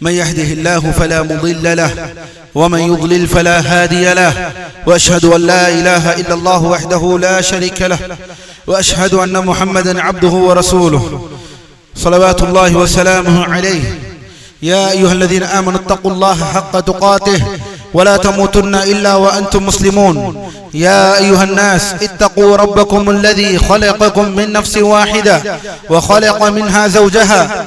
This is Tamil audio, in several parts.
من يهده الله فلا مضل له ومن يضلل فلا هادي له وأشهد أن لا إله إلا الله وحده لا شريك له وأشهد أن محمدا عبده ورسوله. صلوات الله وسلامه عليه. يا أيها الذين آمنوا اتقوا الله حق تقاته ولا تموتن إلا وأنتم مسلمون. يا أيها الناس اتقوا ربكم الذي خلقكم من نفس واحدة وخلق منها زوجها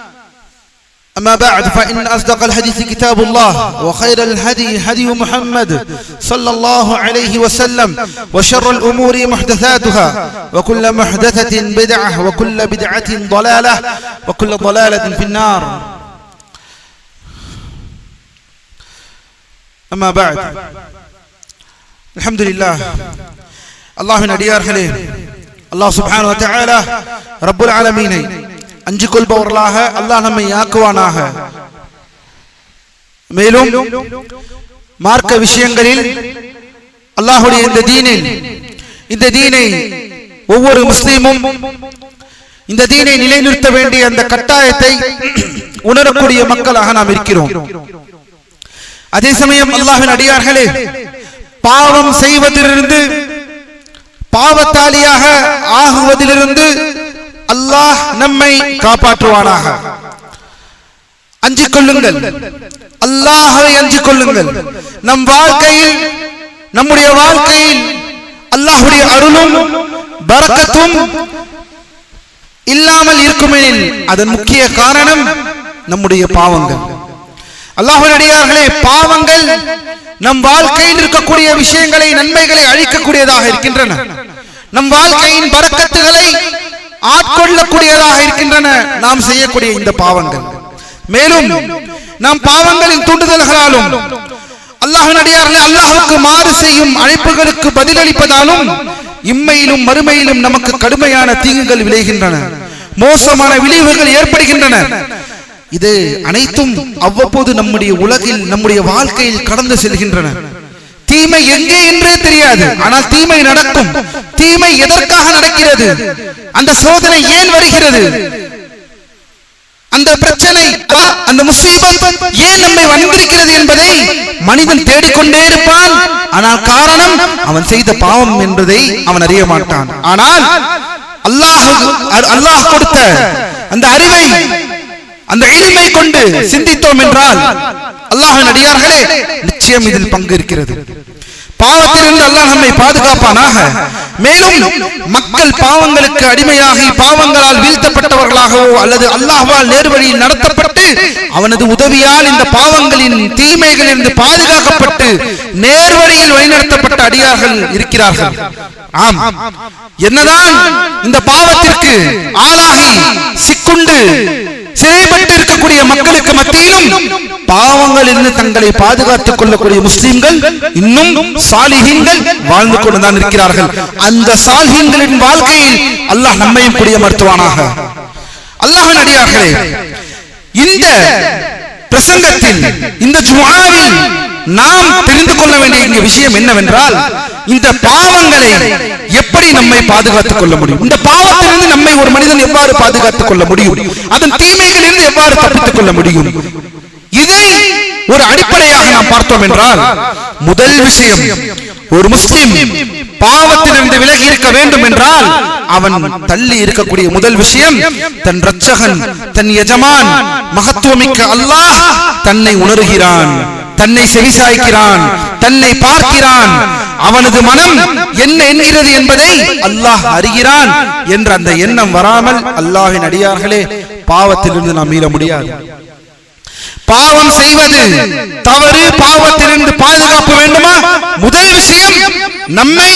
أما بعد فإن أصدق الحديث كتاب الله وخير الهدي هدي محمد صلى الله عليه وسلم وشر الأمور محدثاتها وكل محدثة بدعة وكل بدعة ضلالة وكل ضلالة في النار. أما بعد الحمد لله الله من أديار خليل. الله سبحانه وتعالى رب العالمين. அஞ்சு கொள்பவர்களாக அல்லாஹ் நம்மை ஆக்குவானாக. மேலும் மார்க்க விஷயங்களில் அல்லாஹுடைய இந்த தீனில் இந்த தீனை ஒவ்வொரு முஸ்லீமும் இந்த தீனை நிலைநிறுத்த வேண்டிய அந்த கட்டாயத்தை உணரக்கூடிய மக்களாக நாம் இருக்கிறோம். அதே சமயம் அல்லாஹின் அடியார்களே பாவம் செய்வதிலிருந்து பாவத்தாலியாக ஆகுவதிலிருந்து அல்லாஹ் நம்மை காப்பாற்றுவானாக. அஞ்சு கொள்ளுங்கள். அல்லாஹை அஞ்சு கொள்ளுங்கள். நம் வாழ்க்கையில் நம்முடைய வாழ்க்கையில் அல்லாஹுடைய அருளும் பரக்கத்தும் இல்லாமல் இருக்குமெனில் அதன் முக்கிய காரணம் நம்முடைய பாவங்கள். அல்லாஹுடையார்களே பாவங்கள் நம் வாழ்க்கையில் இருக்கக்கூடிய விஷயங்களை நன்மைகளை அழிக்கக்கூடியதாக இருக்கின்றன. நம் வாழ்க்கையின் பறக்கத்துகளை ஆட்கொள்ளக்கூடியதாக இருக்கின்றன. நாம் செய்யக்கூடிய இந்த பாவங்கள். மேலும் நாம் பாவங்களின் தூண்டுதல்களாலும் அல்லாஹின் அடியார்களே அல்லாஹுக்கு மாறு செய்யும் அழைப்புகளுக்கு பதிலளிப்பதாலும் இம்மையிலும் மறுமையிலும் நமக்கு கடுமையான தீங்குகள் விளைகின்றன. மோசமான விளைவுகள் ஏற்படுகின்றன. இது அனைத்தும் அவ்வப்போது நம்முடைய உலகில் நம்முடைய வாழ்க்கையில் கடந்து செல்கின்றன. தீமை எங்கே என்றே தெரியாது. ஆனால் தீமை நடக்கும். தீமை எதற்காக நடக்கிறது? அந்த சோதனை ஏன் வருகிறது? அந்த பிரச்சனை அந்த முசீபம் ஏன் நம்மை வந்திருக்கிறது என்பதை மனிதன் தேடிக்கொண்டே இருப்பான். ஆனால் காரணம் அவன் செய்த பாவம் என்பதை அவன் அறிய மாட்டான். ஆனால் அல்லாஹ் அல்லாஹ் கொடுத்த அந்த அறிவை அந்த எளிமை கொண்டு சிந்தித்தோம் என்றால் அல்லாஹ் அடியார்களே நிச்சயம் இதில் பங்கு இருக்கிறது பாவத்திலிருந்து அல்லாஹ் நம்மை பாதுகாப்பானாக. மேலும் மக்கள் பாவங்களுக்கு அடிமையாகி பாவங்களால் வீழ்த்தப்பட்டவர்களாகவோ அல்லது அல்லாஹ்வால் நேர்வழியில் நடத்தப்பட்டு அவனது உதவியால் இந்த பாவங்களின் தீமைகளிலிருந்து பாதுகாக்கப்பட்டு நேர்வழியில் வழிநடத்தப்பட்ட அடியார்கள் இருக்கிறார்கள். ஆம். என்னதான் இந்த பாவத்திற்கு ஆளாகி சிக்குண்டு சிறைப்பட்டு இருக்கக்கூடிய மக்களுக்கு மத்தியிலும் பாவங்களிலிருந்து தங்களை பாதுகாத்துக் கொள்ளக்கூடிய முஸ்லிம்கள் இன்னும் சாலிகங்கள் வாழ்ந்து கொண்டுதான் இருக்கிறார்கள். அந்த சாலிகங்களின் வாழ்க்கையில் அல்லாஹ் நம்மையும் புரிய மருத்துவானாக அல்லாஹின் அடியார்களே இந்த பிரசங்கத்தில் இந்த ஜுவாவில் நாம் தெரிந்து கொள்ள வேண்டிய விஷயம் என்னவென்றால் இந்த பாவங்களை எப்படி நம்மை பாதுகாத்துக் கொள்ள முடியும்? இந்த பாவத்திலிருந்து நம்மை ஒரு மனிதன் எவ்வாறு பாதுகாத்துக் கொள்ள முடியும்? அதன் தீமைகளிலிருந்து எவ்வாறு தப்பித்துக் கொள்ள முடியும்? இதை ஒரு அடிப்படையாக நாம் பார்த்தோம் என்றால் முதல் விஷயம் ஒரு முஸ்லிம் பாவத்திலிருந்து விலகி இருக்க வேண்டும் என்றால் அவன் தள்ளி இருக்கக்கூடிய முதல் விஷயம் தன் ரச்சகன் தன் எஜமான் மகத்துவமிக்க அல்லாஹ் தன்னை உணர்கிறான் தன்னை செவிசாய்க்கிறான் தன்னை பார்க்கிறான். அவனது மனம் என்ன என்கிறது என்பதை அல்லாஹ் அறிகிறான் என்ற அந்த எண்ணம் வராமல் அல்லாஹின் அடியார்களே பாவத்திலிருந்து நாம் மீள முடியாது. பாவம் செய்வது தவறு பாவத்திலிருந்து பாதுகாப்பு வேண்டுமா? முதல் விஷயம் நம்மை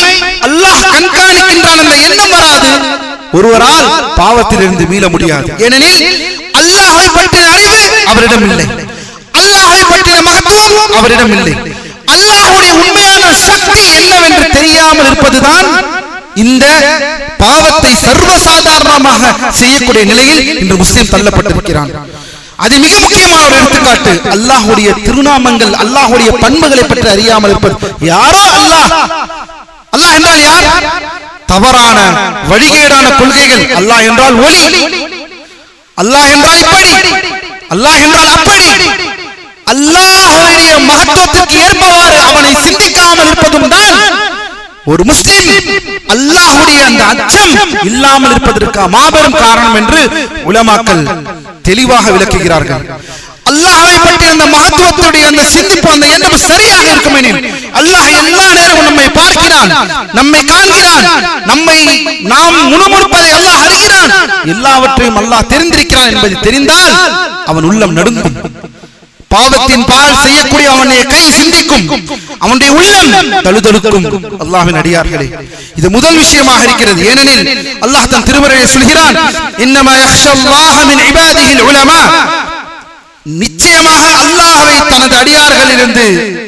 அல்லாஹ் கண்காணிக்கின்றான் என்ற எண்ணம் வராது. ஒருவரால் பாவத்திலிருந்து மீள முடியாது. ஏனெனில் அல்லாஹை பற்றின அறிவு அவரிடம் இல்லை. அல்லாஹை பற்றின மகத்துவம் அவரிடம் இல்லை. அல்லாஹுடைய உண்மையான சக்தி என்னவென்று தெரியாமல் இருப்பதுதான் இந்த பாவத்தை சர்வசாதாரணமாக செய்யக்கூடிய நிலையில் இன்று முஸ்லிம் தள்ளப்பட்டிருக்கிறான். அது மிக முக்கியமான ஒரு எடுத்துக்காட்டு. அல்லாஹுடைய திருநாமங்கள் அல்லாஹுடைய பண்புகளை பற்றி அறியாமல் இருப்பது. யாரோ அல்லாஹ். அல்லாஹ் என்றால் யார்? தவறான வழிகேடான கொள்கைகள். அல்லாஹ் என்றால் ஒளி. அல்லாஹ் என்றால் இப்படி. அல்லாஹ் என்றால் அப்படி. அல்லாஹுடைய மகத்துவத்திற்கு ஏற்பவாறு அவனை சிந்திக்காமல் இருப்பதும் தான் ஒரு முஸ்லிம் அல்லாஹுடைய அந்த அச்சம் இல்லாமல் இருப்பதற்கு மாபெரும் காரணம் என்று உலமாக்கள் தெளிவாக விளக்குகிறார்கள். அல்லாஹை பற்றி அந்த மகத்துவத்துடைய அந்த சிந்திப்பு அந்த எண்ணம் சரியாக இருக்கும் எனில் அல்லாஹ் எல்லா நேரமும் நம்மை பார்க்கிறான் நம்மை காண்கிறான் நம்மை நாம் முணுமுணுப்பதை அல்லாஹ் அறிகிறான். எல்லாவற்றையும் அல்லாஹ் தெரிந்திருக்கிறான் என்பது தெரிந்தால் அவன் உள்ளம் நடுங்கும். பாவத்தின் பால் செய்யக்கூடிய அவனுடைய கை சிந்திக்கும். அவனுடைய உள்ளம் தழுதழுக்கும். அல்லாஹ்வின் அடியார்களே இது முதல் விஷயமாக இருக்கிறது. ஏனெனில் அல்லாஹ் தன் திருமறையை சொல்கிறான் இன்னமா மின் இபாதிஹில் உலமா. நிச்சயமாக அல்லாஹ்வை தனது அடியார்களிலிருந்து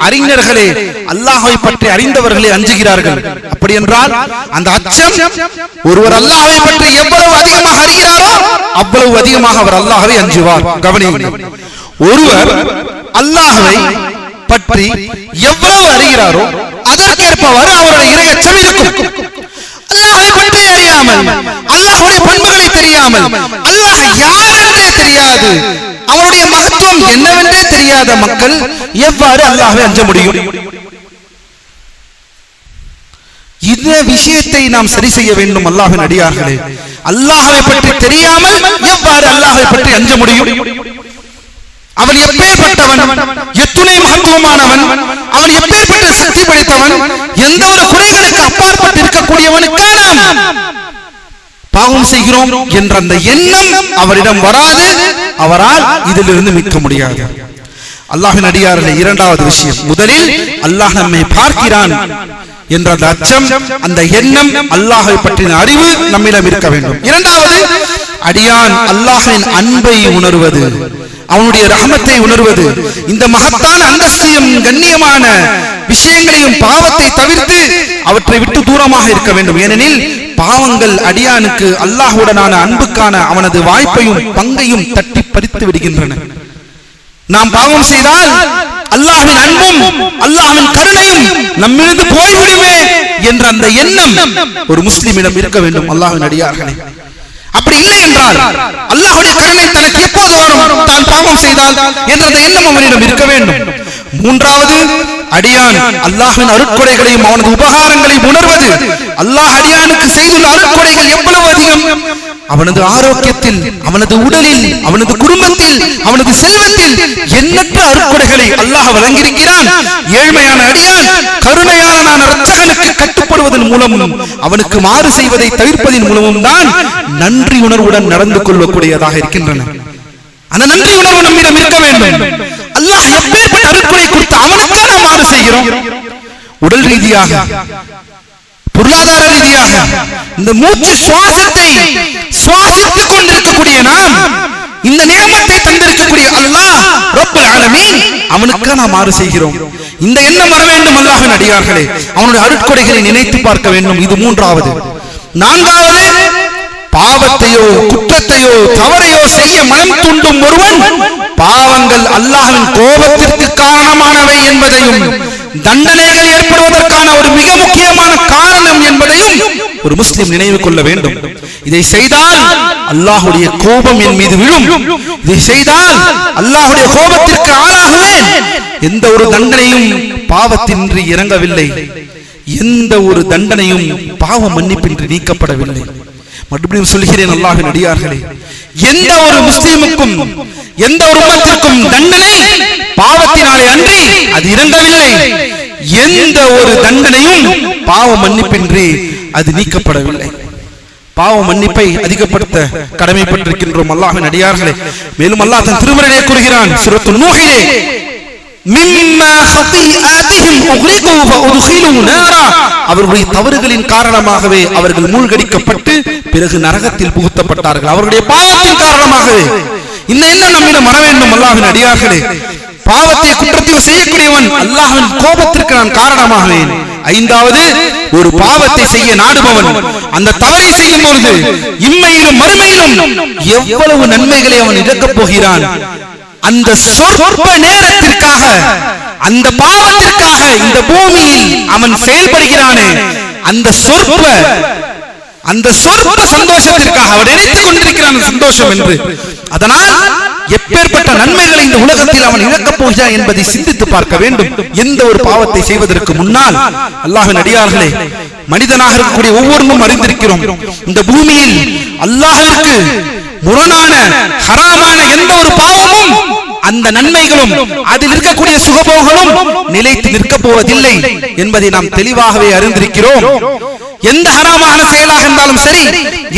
அறிஞர்களே அல்லாஹ்வை பற்றி அறிந்தவர்களே அஞ்சுகிறார்கள். அப்படி என்றால் அந்த அச்சம் ஒருவர் அல்லாஹ்வை பற்றி எவ்வளவு அதிகமாக அறிகிறாரோ அவ்வளவு அதிகமாக அவர் அல்லாஹ்வை அஞ்சுவார். கவனியுங்கள். ஒருவர் அல்லாஹ்வை பற்றி எவ்வளவு அறிகிறாரோ அதற்கேற்பவாறு அவருடைய இரையச்சம் இருக்கும் அல்லாஹ்வை பற்றி அறியாமல் அல்லாஹ்வுடைய பண்புகளை தெரியாமல் அல்லாஹ் யார் என்றே தெரியாது. அவருடைய மகத்துவம் என்னவென்றே தெரியாத மக்கள் எவ்வாறு அல்லாஹ்வை அஞ்ச முடியும்? இந்த விஷயத்தை நாம் சரி செய்ய வேண்டும் அல்லாஹ்வின் அடியார்களே. அல்லாஹ்வை பற்றி தெரியாமல் எவ்வாறு அல்லாஹ்வை பற்றி அஞ்ச முடியும்? அவன் எப்பேற்பட்டவன்? எத்துணை மகத்துவமானவன் அவன் எப்பேற்பட்ட சக்தி படைத்தவன்? எந்த ஒரு குறைகளுக்கு அப்பாற்பட்டு இருக்கக்கூடியவனுக்கு நாம் பாவம் செய்கிறோம் என்ற அந்த எண்ணம் அவரிடம் வராது. அவரால் இதிலிருந்து மீட்க முடியாது. அல்லாஹின் அடியாரில் இரண்டாவது விஷயம். முதலில் அல்லாஹ் நம்மை பார்க்கிறான் என்ற அந்த அச்சம் அந்த எண்ணம் அல்லாஹை பற்றின அறிவு நம்மிடம் இருக்க வேண்டும். இரண்டாவது அடியான் அல்லாஹின் அன்பை உணர்வது அவனுடைய ரகமத்தை உணர்வது இந்த மகத்தான அந்தஸ்தையும் கண்ணியமான விஷயங்களையும் பாவத்தை தவிர்த்து அவற்றை விட்டு தூரமாக இருக்க வேண்டும். ஏனெனில் பாவங்கள் அடியானுக்கு அல்லாஹுடனான அன்புக்கான அவனது வாய்ப்பையும் பங்கையும் தட்டி பறித்து விடுகின்றன. நாம் பாவம் செய்தால் அல்லாஹின் அன்பும் அல்லாஹின் கருணையும் நம்மிருந்து போய்விடுமே என்ற அந்த எண்ணம் ஒரு முஸ்லிமிடம் இருக்க வேண்டும் அல்லாஹின் அடியார்களே. அப்படி இல்லை என்றால் அல்லாஹுடைய கருணை தனக்கு எப்போது வரும்? தான் பாவம் செய்தால் என்ற எண்ணம் அவனிடம் இருக்க வேண்டும். மூன்றாவது அடியான். அல்லாஹின் அருட்கொடைகளையும் அவனது உபகாரங்களையும் உணர்வது. அல்லாஹ் அடியானுக்கு செய்துள்ள அருட்கொடைகள் எவ்வளவு அதிகம்? அவனது ஆரோக்கியத்தில் அவனது உடலில் அவனது குடும்பத்தில் அவனது செல்வத்தில் எண்ணற்ற அருட்கொடைகளை அல்லாஹ் வழங்கியிருக்கிறான். ஏழ்மை மூலமும் அவனுக்கு மாறு செய்வதை தவிர்ப்பதன் மூலமும் தான் நன்றி உணர்வுடன் நடந்து கொள்ளக்கூடியதாக இருக்கின்றன. அந்த நன்றி உணர்வு நம்மிடம் இருக்க வேண்டும். அல்லாஹ் எப்பேற்பட்ட அருட்கொடை கொடுத்து அவனுக்கே நாம் மாறு செய்கிறோம். உடல் ரீதியாக பொருளாதார ரீதியாக இந்த மூச்சு சுவாசத்தை சுவாசித்துக் கொண்டிருக்கக்கூடிய நாம் இந்த நியமத்தை தந்திருக்கக்கூடிய அல்லாஹ் ரப்பல் ஆலமீன் அவனுக்கு நாம் மாறு செய்கிறோம். இந்த எண்ணம் வர வேண்டும் அல்லாஹ்வின் அடியார்களே. அவனுடைய அருட்கொடைகளை நினைத்து பார்க்க வேண்டும். இது மூன்றாவது. நான்காவது பாவத்தையோ குற்றத்தையோ தவறையோ செய்ய மனம் துண்டும் ஒருவன் பாவங்கள் அல்லாஹ்வின் கோபத்திற்கு காரணமானவை என்பதையும் தண்டனைகள் ஏற்படுவதற்கான ஒரு மிக முக்கியமான காரணம் என்பதையும் ஒரு முஸ்லிம் நினைவு கொள்ள வேண்டும். இதை செய்தால் அல்லாஹுடைய கோபம் என் மீது விழும். இதை செய்தால் அல்லாஹுடைய கோபத்திற்கு ஆளாகுவேன். எந்த ஒரு தண்டனையும் பாவத்தின்றி இறங்கவில்லை. எந்த ஒரு தண்டனையும் பாவ மன்னிப்பின்றி நீக்கப்படவில்லை. மறுபடியும் சொல்கிறேன் அல்லாஹின் அடியார்களே எந்த ஒரு முஸ்லிமுக்கும் எந்த ஒரு மதத்திற்கும் தண்டனை பாவத்தினாலே அன்றி அது இறங்கவில்லை. எந்த ஒரு தண்டனையும் பாவ மன்னிப்பின்றி அது நீக்கப்படவில்லை. பாவ மன்னிப்பை அதிகப்படுத்த கடமைப்பட்டிருக்கின்றோம். அல்லாஹின் அடியார்களே மேலும் அல்லாஹ் தன் திருமறையிலே கூறுகிறான் சூரத்து நூஹிலே அவர்களுடைய தவறுகளின் காரணமாகவே அவர்கள் மூழ்கடிக்கப்பட்டு பிறகு நரகத்தில் புகுத்தப்பட்டார்கள். அவர்களுடைய பாவத்தின் காரணமாகவே. இந்த என்ன நம்மிடம் வர வேண்டும் அல்லாவின் அடியார்களே? பாவத்தை குற்றத்தையும் செய்யக்கூடியவன் அல்லாஹின் கோபத்திற்கு நான் காரணமாகவேன். ஐந்தாவது ஒரு பாவத்தை செய்ய நாடுபவன். அந்த தவறை செய்யும் பொழுது இம்மையிலும் மறுமையிலும் எவ்வளவு நன்மைகளை அவன் இழக்கப் போகிறான். அந்த சொற்ப நேரத்திற்காக அந்த பாவத்திற்காக இந்த பூமியில் அவன் செயல்படுகிறானே. அந்த சொற்ப அந்த சொற்ப சந்தோஷத்திற்காக அவன் நினைத்துக் கொண்டிருக்கிறான் சந்தோஷம் என்று. அதனால் எப்பேற்பட்ட நன்மைகளை இந்த உலகத்தில் அவன் இழக்கப் போகிறான் என்பதை சிந்தித்து பார்க்க வேண்டும். எந்த ஒரு பாவத்தை செய்வதற்கு முன்னால் அல்லாஹின் அடியார்களே மனிதனாக இருக்கக்கூடிய ஒவ்வொருவரும் அறிந்திருக்கிறோம். இந்த பூமியில் அல்லாஹிற்கு முரணான ஹராமான எந்த ஒரு பாவமும் அந்த நன்மைகளும் அதில் இருக்கக்கூடிய சுகபோகங்களும் நிலைத்து நிற்கப் போவதில்லை என்பதை நாம் தெளிவாகவே அறிந்திருக்கிறோம். எந்த ஹராமான செயலாக இருந்தாலும் சரி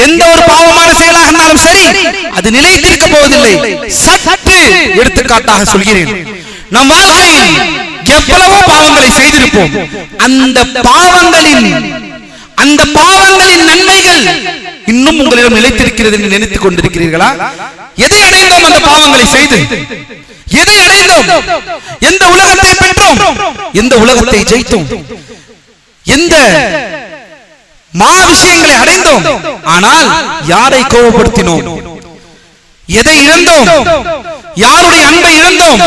எந்த ஒரு பாவமான செயலாக இருந்தாலும் சரி அது நிலைத்திருக்க போவதில்லை. சற்று எடுத்துக்காட்டாக சொல்கிறேன். நம் வாழ்க்கையில் எவ்வளவோ பாவங்களை செய்திருப்போம். அந்த பாவங்களின் அந்த பாவங்களின் நன்மைகள் இன்னும் உங்களிடம் நிலைத்திருக்கிறது என்று நினைத்துக் கொண்டிருக்கிறீர்களா? எதை அடைந்தோம் அந்த பாவங்களை செய்து? எதை அடைந்தோம்? எந்த உலகத்தை பெற்றோம்? எந்த உலகத்தை ஜெயித்தோம்? எந்த மா விஷயங்களை அடைந்தோம். ஆனால் யாரை கோபப்படுத்தினோம்? எதை இழந்தோம்? யாருடைய அன்பை இழந்தோம்?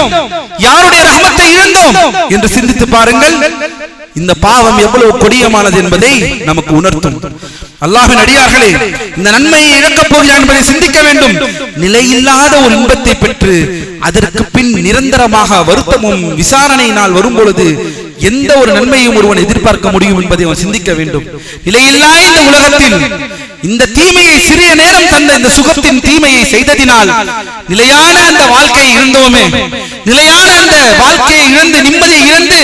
யாருடைய ரகமத்தை இழந்தோம்? என்று சிந்தித்து பாருங்கள். இந்த பாவம் எவ்வளவு கொடியமானது என்பதை நமக்கு உணர்த்தும். அல்லாஹின் அடியார்களே இந்த நன்மையை இழக்கப் போகிறான் என்பதை சிந்திக்க வேண்டும். நிலையில்லாத ஒரு இன்பத்தை பெற்று அதற்கு பின் நிரந்தரமாக வருத்தமும் விசாரணை நாள் வரும் பொழுது எந்த ஒரு நன்மையும் ஒருவன் எதிர்பார்க்க முடியும் என்பதை அவன் சிந்திக்க வேண்டும். நிலையில்லா இந்த உலகத்தில் இந்த தீமையை சிறிய நேரம் தந்த இந்த சுகத்தின் தீமையை செய்ததினால் நிலையான அந்த வாழ்க்கையை இழந்தோமே. நிலையான அந்த வாழ்க்கையை இழந்து நிம்மதியை இழந்து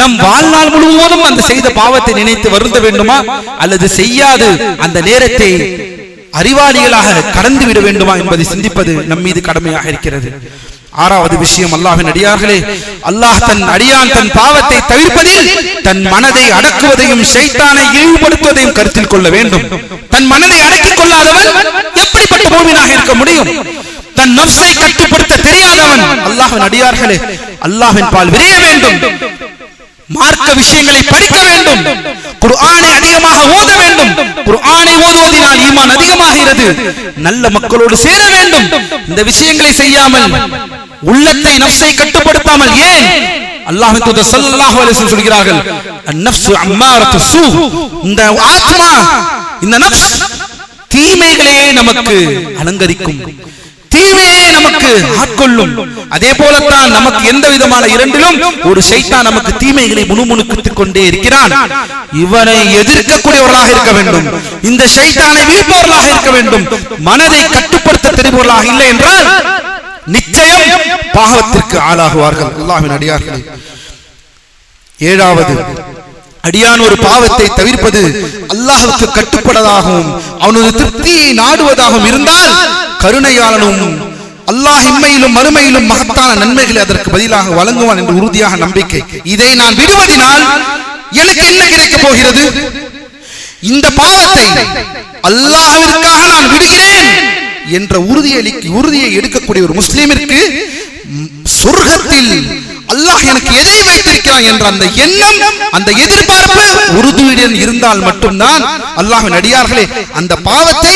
நம் வாழ்நாள் முழுவதும் அந்த செய்த பாவத்தை நினைத்து வருந்த வேண்டுமா? அல்லது செய்யாது? அந்த நேரத்தை அறிவாளிகளாக கடந்து விட வேண்டுமா என்பதை சிந்திப்பது நம் மீது கடமையாக இருக்கிறது. ஆறாவது விஷயம் அல்லாஹின் அடியார்களே அல்லாஹ் தன் அடியான் தன் பாவத்தை தவிர்ப்பதில் தன் மனதை அடக்குவதையும் சைத்தானை இழிவுபடுத்துவதையும் கருத்தில் கொள்ள வேண்டும். தன் மனதை அடக்கிக் கொள்ளாதவன் எப்படிப்பட்ட பூமியாக இருக்க முடியும்? தன் நப்சை கட்டுப்படுத்த தெரியாதவன் அல்லாஹின் அடியார்களே அல்லாஹின் பால் விரைய வேண்டும். மார்க்க விஷயங்களை படிக்க வேண்டும். குர்ஆனை அதிகமாக ஓத வேண்டும். குர்ஆனை ஓதுவதினால் ஈமான் அதிகமாகிறது. நல்ல மக்களோடு சேர வேண்டும். இந்த விஷயங்களை செய்யாமல் உள்ளத்தை நப்சை கட்டுப்படுத்தாமல் ஏன்? அல்லாஹ்வின் தூதர் ஸல்லல்லாஹு அலைஹி வஸல்லம் சொல்கிறார்கள் அன்-நஃப்ஸு அம்மாரத்து ஸூ இந்த ஆத்மா இந்த நஃப்ஸ் தீமைகளே நமக்கு அலங்கரிக்கும். தீமையே நமக்கு ஆட்கொள்ளும். அதே போலத்தான் நமக்கு எந்த விதமான இரண்டிலும் ஒரு சைத்தான் நமக்கு தீமைகளை முணுமுணுக்கிட்டுக் கொண்டே இருக்கிறான். இவனை எதிர்க்கக்கூடியவர்களாக இருக்க வேண்டும். இந்த சைத்தானை வீழ்ப்பவர்களாக இருக்க வேண்டும். மனதை கட்டுப்படுத்த தெரிபவர்களாக இல்லை என்றால் நிச்சயம் பாவத்திற்கு ஆளாகுவார்கள். அல்லாஹ்வின் அடியார்களே. ஏழாவது அடியான் ஒரு பாவத்தை தவிர்ப்பது அல்லாஹ்வுக்கு கட்டுப்படதாகவும் அவனது திருப்தியை நாடுவதாகவும் இருந்தால் கருணையாளனும் அல்லாஹ் இம்மையிலும் மறுமையிலும் மகத்தான நன்மைகளை அதற்கு பதிலாக வழங்குவான் என்று உறுதியாக நம்பிக்கை. இதை நான் விடுவதினால் எனக்கு என்ன கிடைக்கப் போகிறது? இந்த பாவத்தை அல்லாஹிற்காக நான் விடுகிறேன் என்ற உறுதியை உறுதியை எடுக்கக்கூடிய ஒரு முஸ்லீமிற்கு சொர்க்கத்தில் அல்லாஹ் எனக்கு எதை வைத்திருக்கிறான் என்ற அந்த எண்ணம் அந்த எதிர்பார்ப்பு உறுதியுடன் இருந்தால் மட்டும்தான் அல்லாஹின் அடியார்களே அந்த பாவத்தை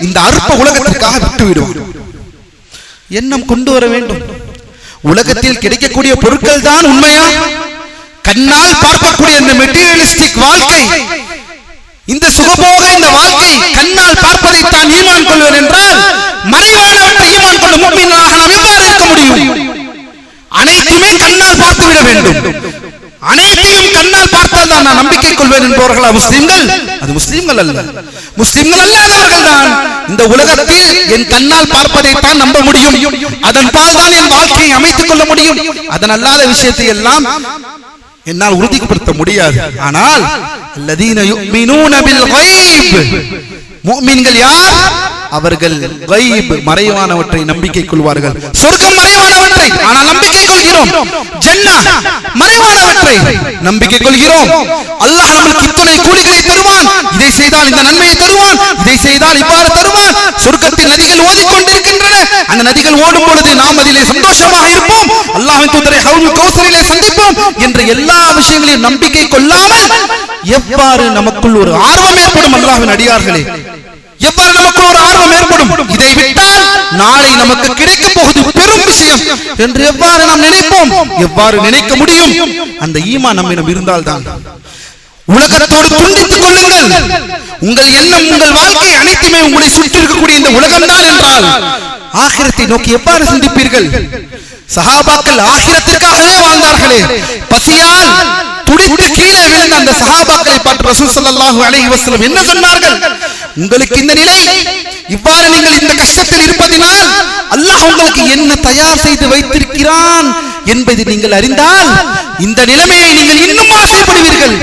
இந்த அற்ப உலகத்திற்காக விட்டு விடுவான் எண்ணம் கொண்டு வர வேண்டும். உலகத்தில் கிடைக்கக்கூடிய பொருட்கள் தான் உண்மையா? கண்ணால் பார்க்கக்கூடிய இந்த மெட்டீரியலிஸ்டிக் வாழ்க்கை இந்த சுகபோக இந்த வாழ்க்கை கண்ணால் பார்ப்பதை தான் ஈமான் கொள்வேன் என்றால் மறைவானவற்றை ஈமான் கொண்டு முக்மீனாக நாம் எவ்வாறு இருக்க முடியும்? அனைத்துமே கண்ணால் பார்த்து விட வேண்டும். அனைத்தையும் கண்ணால் பார்த்தால் தான் நான் நம்பிக்கை கொள்வேன் என்பவர்களா முஸ்லிம்கள்? அது முஸ்லிம்கள் அல்ல. முஸ்லிம்கள் அல்லாதவர்கள் தான். இந்த உலகத்தில் என் கண்ணால் பார்ப்பதை தான் நம்ப முடியும். அதன் பால் தான் என் வாழ்க்கையை அமைத்துக் கொள்ள முடியும். அதன் அல்லாத விஷயத்தை எல்லாம் என்னால் உறுதிப்படுத்த முடியாது. ஆனால் அல்லதீன யுமினூன பில் கைப் முஃமின்கள் யார்? அவர்கள் கைப் மறைவானவற்றை நம்பிக்கை கொள்வார்கள். சொர்க்கம் மறைவானவற்றை ஆனால் நம்பிக்கை கொள்கிறோம். ஜன்னா மறைவானவற்றை நம்பிக்கை கொள்கிறோம். அல்லாஹ் நம்மளுக்கு இத்தனை கூலிகளை தருவான். இதை செய்தால் இந்த நன்மையை தருவான். இதை செய்தால் இவ்வாறு தருவான். சொர்க்கத்தில் நதிகள் ஓடிக்கொண்டிருக்கின்றன. அந்த நதிகள் ஓடும் பொழுது நாம் அதிலே சந்தோஷமாக இருப்போம். அல்லாஹின் தூதரை ஹவுல் கௌசரிலே சந்திப்போம் என்ற எல்லா விஷயங்களையும் நம்பிக்கை கொள்ளாமல் எவ்வாறு நமக்குள் ஒரு ஆர்வம் ஏற்படும்? அல்லாஹின் அடியார்களே எவ்வாறு நமக்கு ஒரு ஆர்வம் ஏற்படும்? இதை விட்டால் நாளை நமக்கு கிடைக்க போகுது பெரும் விஷயம் என்று எவ்வாறு நாம் நினைப்போம்? எவ்வாறு நினைக்க முடியும்? அந்த ஈமா நம்மிடம் இருந்தால்தான். உலகத்தோடு துண்டித்துக் கொள்ளுங்கள். உங்கள் எண்ணம் உங்கள் வாழ்க்கை அனைத்துமே உங்களை சுற்றி இருக்கக்கூடிய இந்த உலகம்தான் என்றால் ஆகிரத்தை நோக்கி எவ்வாறு சிந்திப்பீர்கள்? சஹாபாக்கள் ஆகிரத்திற்காகவே வாழ்ந்தார்களே. பசியால் துடித்து கீழே விழுந்த அந்த சஹாபாக்களை பார்த்து ரசூல் ஸல்லல்லாஹு அலைஹி வஸல்லம் என்ன சொன்னார்கள்? உங்களுக்கு இந்த நிலை இவ்வாறு நீங்கள் இந்த கஷ்டத்தில் இருப்பதினால் அல்லாஹ் உங்களுக்கு என்ன தயார் செய்து வைத்திருக்கிறான் என்பதை நீங்கள் அறிந்தால் இந்த நிலைமையை நீங்கள் இன்னும் ஆசைப்படுவீர்கள்.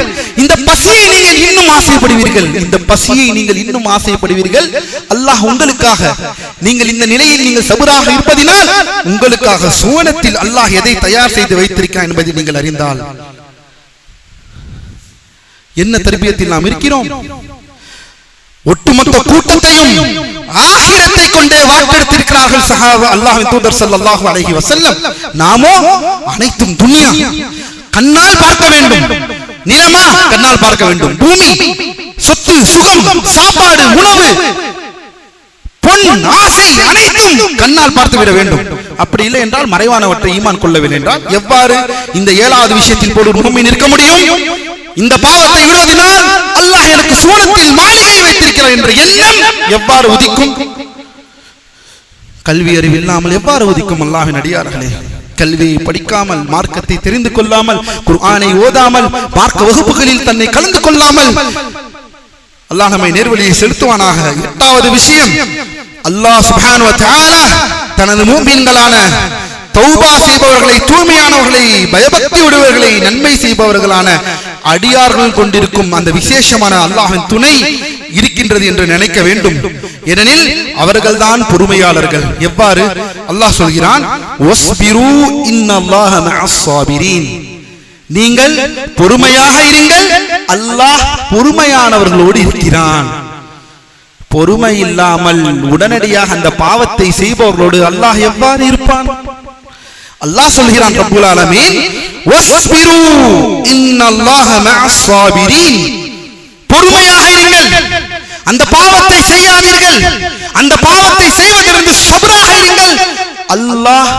இந்த பசியை நீங்கள் இன்னும் ஆசைப்படுவீர்கள். இந்த பசியை நீங்கள் இன்னும் ஆசைப்படுவீர்கள். அல்லாஹ் உங்களுக்காக நீங்கள் இந்த நிலையில் நீங்கள் சபுராக இருப்பதினால் உங்களுக்காக சுவனத்தில் அல்லாஹ் எதை தயார் செய்து வைத்திருக்கிறான் என்பதை நீங்கள் அறிந்தால். என்ன தர்பியத்தில் நாம் இருக்கிறோம்? ஒட்டுமொத்த கூட்டத்தையும் ஆகிரத்தை கொண்டே வாக்கெடுத்திருக்கிறார்கள் சஹாபா அல்லாஹின் தூதர் ஸல்லல்லாஹு அலஹி வசல்லம் நாமோ அனைத்தும் துனியா. கண்ணால் பார்க்க வேண்டும். நிலமா கண்ணால் பார்க்க வேண்டும். பூமி சொத்து சுகம் சாப்பாடு உணவு பொன் ஆசை அனைத்தும் கண்ணால் பார்த்து விட வேண்டும். அப்படி இல்லை என்றால் மறைவானவற்றை ஈமான் கொள்ளவில்லை என்றால் எவ்வாறு இந்த ஏழாவது விஷயத்தின் போடு பூமி நிற்க முடியும்? இந்த பாவத்தை விடுவதனால் அல்லாஹ் எனக்கு சூனத்தில் மாளிகை வைத்திருக்கிறான் என்ற எண்ணம் எவ்வாறு உதிக்கும்? கல்வி அறிவு இல்லாமல் எவ்வாறு உதிக்கும் அல்லாஹின் அடியார்களே? கல்வியை படிக்காமல் மார்க்கத்தை தெரிந்து கொள்ளாமல் குர்ஆனை ஓதாமல் மார்க்க வகுப்புகளில் தன்னை கலந்து கொள்ளாமல் அல்லாஹ் நம்மை நேர்வழியை செலுத்துவானாக? எட்டாவது விஷயம் அல்லாஹ் சுப்ஹானஹு வ தஆலா தனது மூமின்களான தௌபா செய்பவர்களை தூய்மையானவர்களை பயபக்தி உடையவர்களை நன்மை செய்பவர்களான அடியார்கள் கொண்டிருக்கும் அந்த விசேஷமான அல்லாஹின் துணை இருக்கின்றது என்று நினைக்க வேண்டும். ஏனெனில் அவர்கள்தான் பொறுமையாளர்கள். எவ்வாறு? அல்லாஹ் சொல்கிறான் நீங்கள் பொறுமையாக இருங்கள் அல்லாஹ் பொறுமையானவர்களோடு இருக்கிறான். பொறுமை இல்லாமல் உடனடியாக அந்த பாவத்தை செய்பவர்களோடு அல்லாஹ் எவ்வாறு இருப்பான்? அல்லாஹ் சொல்கிறான் ரபுல் ஆலமீன் வஸ்பிரு இன்னல்லாஹ மஅஸ் பொறுமையாக இருங்கள். அந்த பாவத்தை செய்யாதீர்கள். அந்த பாவத்தை செய்வதிலிருந்து சபராக இருங்கள். அல்லாஹ்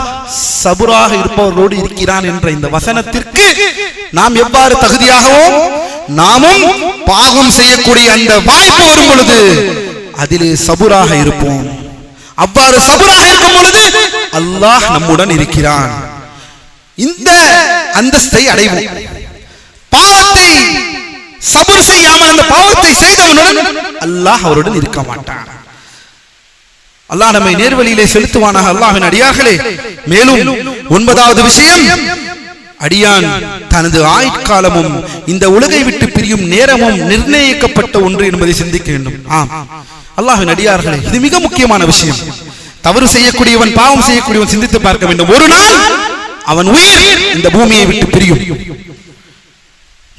சபுராக இருப்பவர்களோடு இருக்கிறான் என்ற இந்த வசனத்திற்கு நாம் எவ்வாறு தகுதியாகவும் நாமும் பாவம் செய்யக்கூடிய அந்த வாய்ப்பு வரும் பொழுது அதிலே சபுராக இருப்போம். அவ்வாறு சபுராக இருக்கும் பொழுது அல்லாஹ் நம்முடன் இருக்கிறான். இந்த அந்தஸ்தை அடைவோம். பாவத்தை சபர் செய்யாமல் அந்த பாவத்தை செய்தவனுடன் அல்லாஹ் அவருடன் இருக்க மாட்டான். அல்லாஹ் நம்மை நேர்வழியிலே செலுத்துவானாக அல்லாஹின் அடியார்களே. மேலும் ஒன்பதாவது விஷயம் அடியான் தனது ஆயுட்காலமும் இந்த உலகை விட்டு பிரியும் நேரமும் நிர்ணயிக்கப்பட்ட ஒன்று என்பதை சிந்திக்க வேண்டும். ஆம். அல்லாஹின் அடியார்களே இது மிக முக்கியமான விஷயம். தவறு செய்யக்கூடியவன் பாவம் செய்யக்கூடியவன் சிந்தித்து பார்க்க வேண்டும். ஒரு நாள் அவன் உயிர் இந்த பூமியை விட்டு பிரியும்.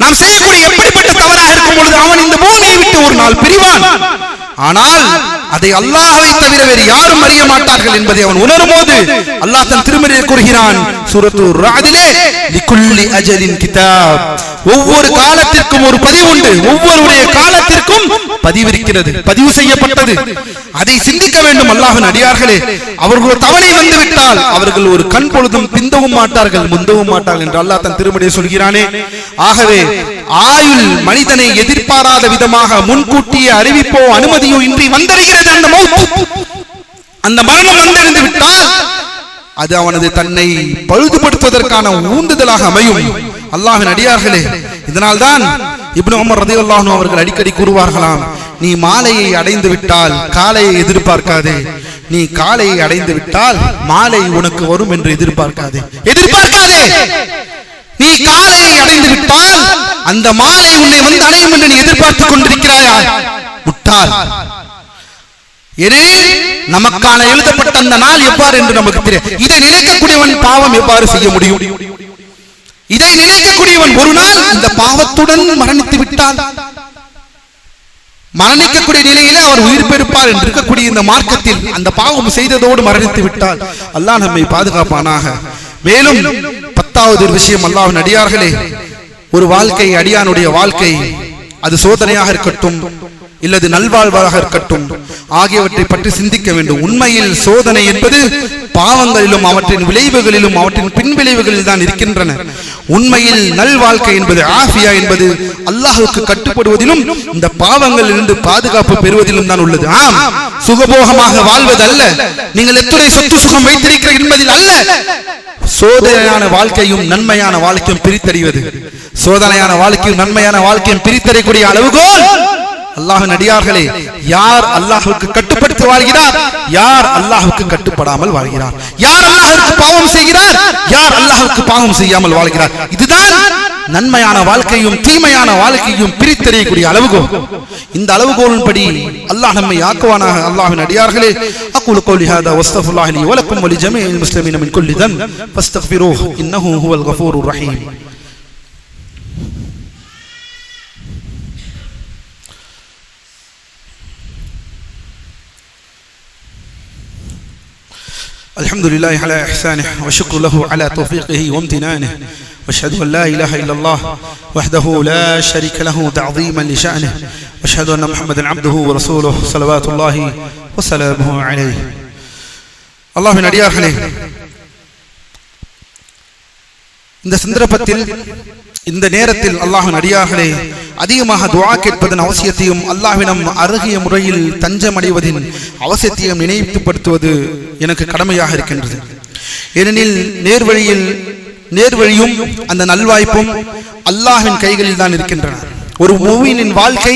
நாம் செய்யக்கூடிய எப்படிப்பட்ட தவறாக இருக்கும் பொழுது அவன் இந்த பூமியை விட்டு ஒரு நாள் பிரிவான். ஆனால் அதை அல்லாஹை தவிர வேறு யாரும் அறிய மாட்டார்கள் என்பதை அவன் உணரும் போது அல்லாஹ் தன் திருமறையில் கூறுகிறான் சூரத்து ராதிலே லிகுல்லி அஜலின் கிதாப். ஒவ்வொரு காலத்திற்கும் ஒரு பதிவு உண்டு. ஒவ்வொருடைய காலத்திற்கும் பதிவு இருக்கிறது பதிவு செய்யப்பட்டது. அதை சிந்திக்க வேண்டும் அல்லாஹ்வின் அடியார்களே. அவர்கள் ஒரு தவணை வந்து விட்டால் அவர்கள் ஒரு கண் பொழுதும் பிந்தவும் மாட்டார்கள் முந்தவும் மாட்டார்கள் என்று அல்லாஹ் தன் திருமணியை சொல்கிறானே. ஆகவே ஆயுள் மனிதனை எதிர்பாராத விதமாக முன்கூட்டிய அறிவிப்போ அனுமதியோ இன்றி வந்தடைகிறது அந்த மௌத்து. அந்த மரணம் வந்தடைந்து விட்டால் அது அவனது தன்னை பழுதுபடுத்துவதற்கான ஊந்துதலாக அமையும். அல்லாஹின் அடியார்களே இதனால்தான் இப்னு உமர் ரலியல்லாஹு அன்ஹு அவர்கள் அடிக்கடி கூறுவார்களாம் நீ மாலையை அடைந்து விட்டால் காலையை எதிர்பார்க்காதே. நீ காலையை அடைந்து விட்டால் மாலை உனக்கு வரும் என்று எதிர்பார்க்காதே. எதிர்பார்க்காதே. நீ காலையை அடைந்து விட்டால் அந்த மாலை உன்னை வந்து அடையும் என்று நீ எதிர்பார்த்துக் கொண்டிருக்கிறாயா? முட்டாள் ஏனெனில் நமக்கான எழுதப்பட்ட அந்த நாள் எவ்வாறு என்று நமக்கு தெரியும் இதை நினைக்கக்கூடியவன் பாவம் எவ்வாறு செய்ய முடியும்? இதை நினைக்கக்கூடியவன் ஒரு நாள் இந்த பாவத்துடன் மரணித்து விட்டான். மரணிக்கக்கூடிய நிலையிலே அவர் உயிர் பெறுப்பார் என்று இருக்கக்கூடிய இந்த மார்க்கத்தில் அந்த பாவம் செய்ததோடு மரணித்து விட்டால் அல்லாஹ் நம்மை பாதுகாப்பானாக. மேலும் பத்தாவது ஒரு விஷயம் அல்லாஹ் அடியார்களே ஒரு வாழ்க்கை அடியானுடைய வாழ்க்கை அது சோதனையாக இருக்கட்டும் இல்லது நல்வாழ்வாக இருக்கட்டும் ஆகியவற்றை பற்றி சிந்திக்க வேண்டும். உண்மையில் சோதனை என்பது பாவங்களிலும் அவற்றின் விளைவுகளிலும் அவற்றின் பின்விளைவுகளில் தான் இருக்கின்றன. உண்மையில் நல்வாழ்க்கை என்பது ஆஃபியா என்பது அல்லாஹுக்கு கட்டுப்படுவதிலும் இந்த பாவங்களில் இருந்து பாதுகாப்பு பெறுவதிலும் தான் உள்ளது. ஆம் சுகபோகமாக வாழ்வது அல்ல நீங்கள் எத்துறை சொத்து சுகம் வைத்திருக்கிற என்பதில் அல்ல. சோதனையான வாழ்க்கையும் நன்மையான வாழ்க்கையும் பிரித்தறிவது. சோதனையான வாழ்க்கையும் நன்மையான வாழ்க்கையும் பிரித்தறியக்கூடிய அளவுகோல். அல்லாஹின் அடியார்களே யார் அல்லாஹுக்கு கட்டுப்படுத்தி வாழ்கிறார்? யார் அல்லாஹுக்கு கட்டுப்படாமல் வாழ்கிறார்? யார் அல்லாஹுக்கு பாவம் செய்கிறார்? யார் அல்லாஹுக்கு பாவம் செய்யாமல் வாழ்கிறார்? இதுதான் நன்மையான வாழ்க்கையும் தீமையான வாழ்க்கையும் பிரித்தறியக்கூடிய அளவுகோல் இந்த அளவுகோலின்படி அல்லாஹ் நம்மை ஆக்குவானாக. அல்லாஹ்வின் அடியார்களே அக்குல் கோலி ஹாதா வஸ்தஃபுல்லாஹி வலக்கும் வலி ஜமீல் முஸ்லிமின் மின் குல்லி தன் ஃபஸ்தக்ஃபிரூஹ் இன்னஹு ஹுவல் கஃபூருர் ரஹீம். الحمد لله على إحسانه وشكر له على توفيقه وامتنانه وأشهد أن لا إله إلا الله وحده لا شريك له تعظيما لشأنه وأشهد أن محمدا عبده ورسوله صلوات الله وسلامه عليه. الله من أرياخنه இந்த சந்தர்ப்பத்தில் இந்த நேரத்தில் அல்லாஹின் அடியார்களே அதிகமாக துவா கேட்பதன் அவசியத்தையும் அல்லாஹ்விடம் அருகிய முறையில் தஞ்சமடைவதின் அவசியத்தையும் நினைவுபடுத்துவது எனக்கு கடமையாக இருக்கின்றது. ஏனெனில் நேர்வழியில் நேர்வழியும் அந்த நல்வாய்ப்பும் அல்லாஹின் கைகளில் தான் இருக்கின்றன. ஒரு மூவினின் வாழ்க்கை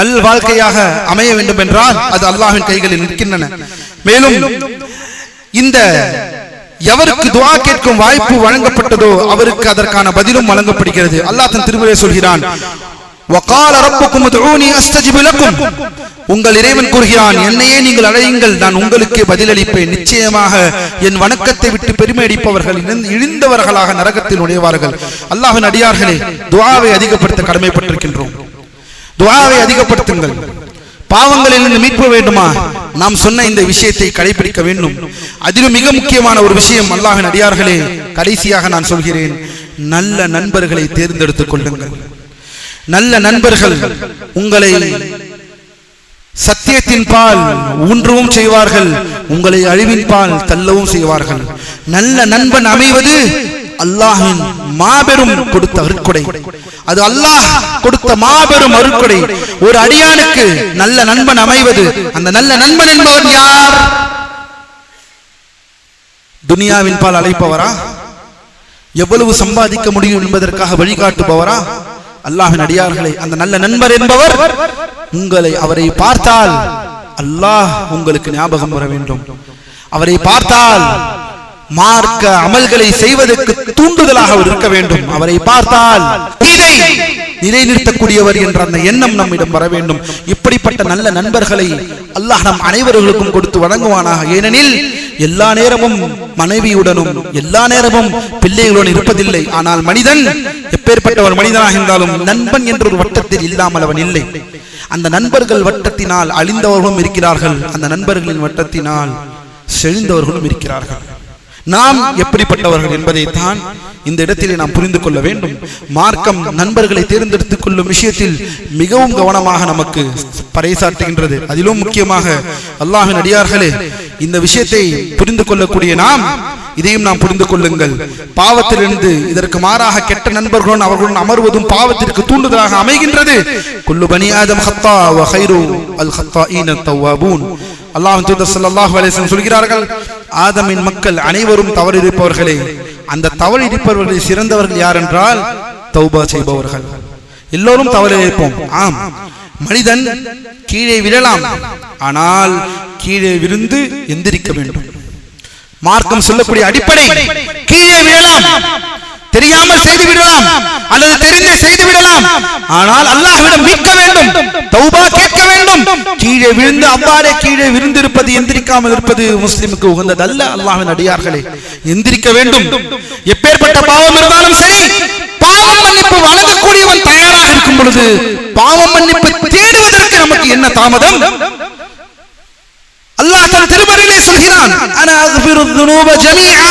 நல் வாழ்க்கையாக அமைய வேண்டும் என்றால் அது அல்லாஹின் கைகளில் இருக்கின்றன மேலும் இந்த எவருக்கு துவா கேட்கும் வாய்ப்பு வழங்கப்பட்டதோ அவருக்கு அதற்கான பதிலும் வழங்கப்படுகிறது. அல்லாஹ் தன் திருமலை சொல்கிறான் உங்கள் இறைவன் கூறுகிறான் என்னையே நீங்கள் அழையுங்கள் நான் உங்களுக்கு பதிலளிப்பேன். நிச்சயமாக என் வணக்கத்தை விட்டு பெருமை அடிப்பவர்கள் இழிந்தவர்களாக நரகத்தில் நுழைவார்கள். அல்லாஹின் அடியார்களே துவாவை அதிகப்படுத்த கடமைப்பட்டிருக்கின்றோம். துவாவை அதிகப்படுத்துங்கள். பாவங்களில் இருந்து மீட்பு வேண்டுமா? நாம் சொன்ன இந்த விஷயத்தை கடைபிடிக்க வேண்டும். அதிலும் மிக முக்கியமான ஒரு விஷயம் அல்லாஹின் அடியார்களே கடைசியாக நான் சொல்கிறேன் நல்ல நண்பர்களை தேர்ந்தெடுத்துக் கொள்ளுங்கள். நல்ல நண்பர்கள் உங்களை சத்தியத்தின் பால் ஊன்றவும் செய்வார்கள் உங்களை அழிவின் பால் தள்ளவும் செய்வார்கள். நல்ல நண்பன் அமைவது அல்லாஹின் மாபெரும் கொடுத்த அருட்கொடை. அது அல்லாஹ் கொடுத்த மாபெரும் அருட்கொடை. ஒரு அடியானுக்கு நல்ல நண்பன் அமைவது அந்த நல்ல நண்பன் என்பவன் யார்? துனியாவின் பால் அழைப்பவரா? எவ்வளவு சம்பாதிக்க முடியும் என்பதற்காக வழிகாட்டுபவரா? அல்லாஹின் அடியார்களை அந்த நல்ல நண்பர் என்பவர் உங்களை அவரை பார்த்தால் அல்லாஹ் உங்களுக்கு ஞாபகம் வர வேண்டும். அவரை பார்த்தால் மார்க்க அமல்களை செய்வதற்கு தூண்டுதலாக அவர் இருக்க வேண்டும். அவரை பார்த்தால் இதை நிலைநிறுத்தக்கூடியவர் என்ற அந்த எண்ணம் நம்மிடம் வர வேண்டும். இப்படிப்பட்ட நல்ல நண்பர்களை அல்லாஹ் நம் அனைவர்களுக்கும் கொடுத்து வழங்குவானாக ஏனெனில் எல்லா நேரமும் மனைவியுடனும் எல்லா நேரமும் பிள்ளைகளுடன் இருப்பதில்லை. ஆனால் மனிதன் எப்பேற்பட்ட ஒரு மனிதனாக இருந்தாலும் நண்பன் என்ற ஒரு வட்டத்தில் இல்லாமல் அவன் இல்லை. அந்த நண்பர்கள் வட்டத்தினால் அழிந்தவர்களும் இருக்கிறார்கள். அந்த நண்பர்களின் வட்டத்தினால் செழிந்தவர்களும் இருக்கிறார்கள். நாம் எப்படிப்பட்டவர்கள் என்பதைத்தான் இந்த இடத்திலே நாம் புரிந்து கொள்ள வேண்டும். மார்க்கம் நண்பர்களை தேர்ந்தெடுத்துக் கொள்ளும் விஷயத்தில் மிகவும் கவனமாக நமக்கு பறைசாட்டுகின்றது அதிலும் முக்கியமாக அல்லாஹின் அடியார்களே இந்த விஷயத்தை புரிந்து கொள்ளக்கூடிய நாம் இதையும் நாம் புரிந்து கொள்ளுங்கள். பாவத்திலிருந்து இதற்கு மாறாக கெட்ட நண்பர்களுடன் அவர்களுடன் அமர்வதும் பாவத்திற்கு தூண்டுதலாக அமைகின்றது. குல்லு பனி ஆதம் ஹத்தா வ ஹைரு அல் ஹத்தாஈன தவ்வாபூன் அல்லாஹ் தூதர் ஸல்லல்லாஹு அலைஹி வஸல்லம் சொல்கிறார்கள் ஆதமின் மக்கள் அனைவரும் தவறு இருப்பவர்களே அந்த தவறு இருப்பவர்களில் சிறந்தவர்கள் யார் என்றால் தௌபா செய்பவர்கள். எல்லோரும் தவறு இருப்போம். ஆம். மனிதன் கீழே விழலாம். ஆனால் கீழே விழுந்து எந்திரிக்க வேண்டும். மார்க்கம் சொல்லக்கூடிய அடிப்படை கீழே விழலாம். தெரியாமல் செய்து விடலாம். அல்லது தெரிந்தே செய்து விடலாம் ஆனால் அல்லாஹ்விடம் மீட்க வேண்டும். தௌபா கேட்க வேண்டும். கீழே விழுந்து அவ்வாறே கீழே விழுந்திருப்பது எந்திரிக்காமல் இருப்பது முஸ்லிமுக்கு உகந்தது அல்ல அல்லாஹ்வின் அடியார்களே. எந்திரிக்க வேண்டும். எப்பேற்பட்ட பாவம் இருந்தாலும் சரி பாவம் மன்னிப்பு வழங்கக்கூடியவன் தயாராக இருக்கும் பொழுது பாவம் மன்னிப்பு தேடுவதற்கு நமக்கு என்ன தாமதம்? அல்லாஹ் தன் திருமறையிலே சொல்கிறான் அன அக்ஃபிரு ஜமீஆ?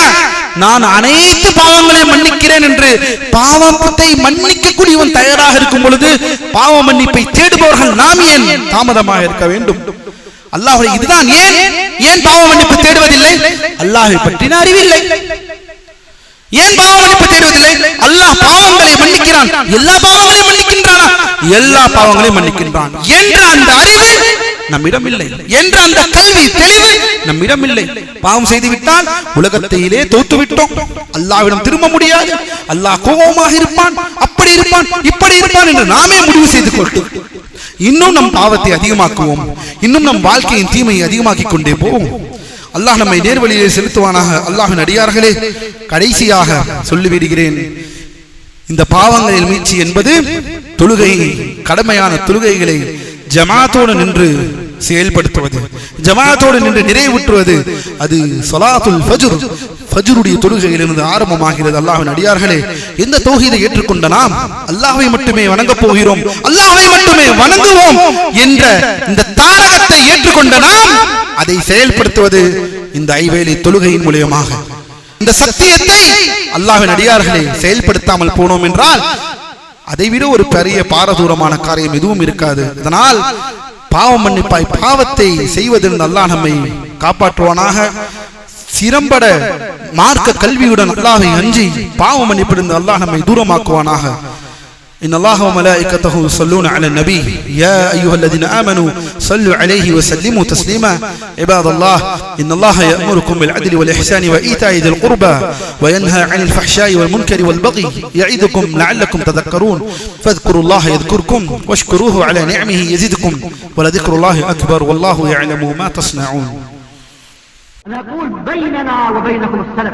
நான் அனைத்து பாவங்களையும் மன்னிக்கிறேன் என்று பாவத்தை மன்னிக்க கூடியவன் தயாராக இருக்கும் பொழுது பாவ மன்னிப்பை தேடுபவர்கள் நாம் ஏன் தாமதமாக இருக்க வேண்டும்? அல்லாஹ் இதுதான். ஏன்? ஏன் பாவ மன்னிப்பு தேடுவதில்லை? அல்லாஹை பற்றின அறிவில்லை. ஏன் பாவ மன்னிப்பு தேடுவதில்லை? அல்லாஹ் பாவங்களை மன்னிக்கிறான். எல்லா பாவங்களையும் மன்னிக்கின்றானா? எல்லா பாவங்களையும் மன்னிக்கின்றான். என்ற அந்த அறிவு நம்மிடம் இல்லை என்ற அந்த கல்வி தெளிவு நம்மிடம் இல்லை பாவம் செய்து விட்டால் உலகத்திலே தோத்து விட்டோம் அல்லாவிடம் திரும்ப முடியாது. அல்லாஹ் கோபமாக இருப்பான். அப்படி இருப்பான் இப்படி இருப்பான் என்று நாமே முடிவு செய்து கொள்வோம் இன்னும் நம் பாவத்தை அதிகமாக்குவோம். இன்னும் நம் வாழ்க்கையின் தீமையை அதிகமாக்கிக் கொண்டே போவோம். அல்லாஹ் நம்மை நேர்வழியிலே செலுத்துவானாக. அல்லாஹின் அடியார்களே கடைசியாக சொல்லிவிடுகிறேன். இந்த பாவங்களில் மீட்சி என்பது தொழுகை கடமையான தொழுகைகளை ஜமாத்தோடு நின்று செயல்படுத்துவது ஜமாத்தோடு நின்று நிறைவுற்றுவது அது சொலாத்துல் ஃபஜுர். ஃபஜுருடைய தொழுகையிலிருந்து ஆரம்பமாகிறது. அல்லாஹின் அடியார்களே எந்த தௌஹீதை ஏற்றுக்கொண்ட நாம் அல்லாஹை மட்டுமே வணங்கப் போகிறோம் அல்லாஹை மட்டுமே வணங்குவோம் என்ற இந்த தாரகத்தை ஏற்றுக்கொண்ட நாம் அதை செயல்படுத்துவது இந்த ஐவேலி தொழுகையின் மூலியமாக. இந்த சத்தியத்தை அல்லாஹின் அடியார்களை செயல்படுத்தாமல் போனோம் என்றால் அதைவிட ஒரு பெரிய பாரதூரமான காரியம் எதுவும் இருக்காது. அதனால் பாவம் மன்னிப்பாய் பாவத்தை செய்வதில் அல்லாஹ் நம்மை காப்பாற்றுவானாக. சிரம்பட மார்க்க கல்வியுடன் அல்லாஹை அஞ்சி பாவம் மன்னிப்பிருந்து அல்லாஹ் நம்மை தூரமாக்குவானாக. إن الله وملائكته يصلون على النبي. يا أيها الذين آمنوا صلوا عليه وسلموا تسليما. عباد الله إن الله يأمركم بالعدل والإحسان وإيتاء ذي القربى وينهى عن الفحشاء والمنكر والبغي يعظكم لعلكم تذكرون. فاذكروا الله يذكركم واشكروه على نعمه يزدكم. ولذكر الله أكبر والله يعلم ما تصنعون. نقول بيننا وبينكم السلف.